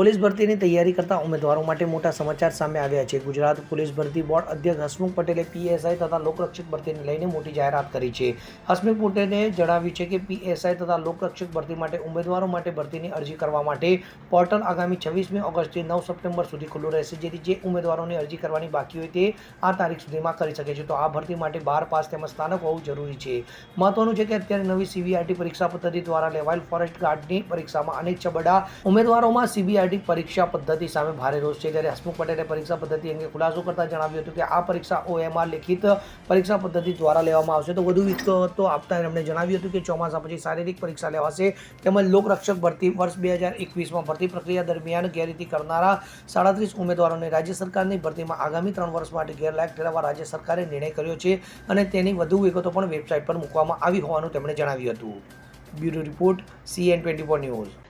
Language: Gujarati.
પોલીસ ભરતીની તૈયારી કરતા ઉમેદવારો માટે મોટા સમાચાર સામે આવ્યા છે. ગુજરાત પોલીસ ભરતી બોર્ડ અધ્યક્ષ હસમુખ પટેલે પીએસઆઈ તથા લોકરક્ષક ભરતીને લઈને મોટી જાહેરાત કરી છે. હસમુખ પટેલે જણાવ્યું છે કે પીએસઆઈ તથા લોકરક્ષક ભરતી માટે ઉમેદવારો માટે ભરતીની અરજી કરવા માટે પોર્ટલ આગામી છવ્વીસમી ઓગસ્ટથી નવ સપ્ટેમ્બર સુધી ખુલ્લું રહેશે. જેથી જે ઉમેદવારોને અરજી કરવાની બાકી હોય તે આ તારીખ સુધીમાં કરી શકે છે. તો આ ભરતી માટે બાર પાસ તેમજ સ્થાનક હોવું જરૂરી છે. મહત્વનું છે કે અત્યારે નવી સીબીઆરટી પરીક્ષા પદ્ધતિ દ્વારા લેવાયેલ ફોરેસ્ટ ગાર્ડની પરીક્ષામાં અનેક છબડા ઉમેદવારોમાં સીબીઆરટી પરીક્ષા પદ્ધતિ સામે ભારે રોષ છે. ત્યારે હસમુખ પટેલે પરીક્ષા પદ્ધતિ અંગે ખુલાસો કરતા જણાવ્યું હતું કે આ પરીક્ષા ઓએમઆર લિખિત પરીક્ષા પદ્ધતિ દ્વારા લેવામાં આવશે. તો વધુ વિગતો આપતા એમણે જણાવ્યું હતું કે ચોમાસા પછી શારીરિક પરીક્ષા લેવાશે તેમજ લોકરક્ષક ભરતી વર્ષ બે હજાર એકવીસમાં ભરતી પ્રક્રિયા દરમિયાન ગેરરીતિ કરનારા સાડત્રીસ ઉમેદવારોને રાજ્ય સરકારની ભરતીમાં આગામી ત્રણ વર્ષ માટે ગેરલાયક ઠેરવવા રાજ્ય સરકારે નિર્ણય કર્યો છે અને તેની વધુ વિગતો પણ વેબસાઇટ પર મૂકવામાં આવી હોવાનું તેમણે જણાવ્યું હતું. Bureau report, CN twenty four news.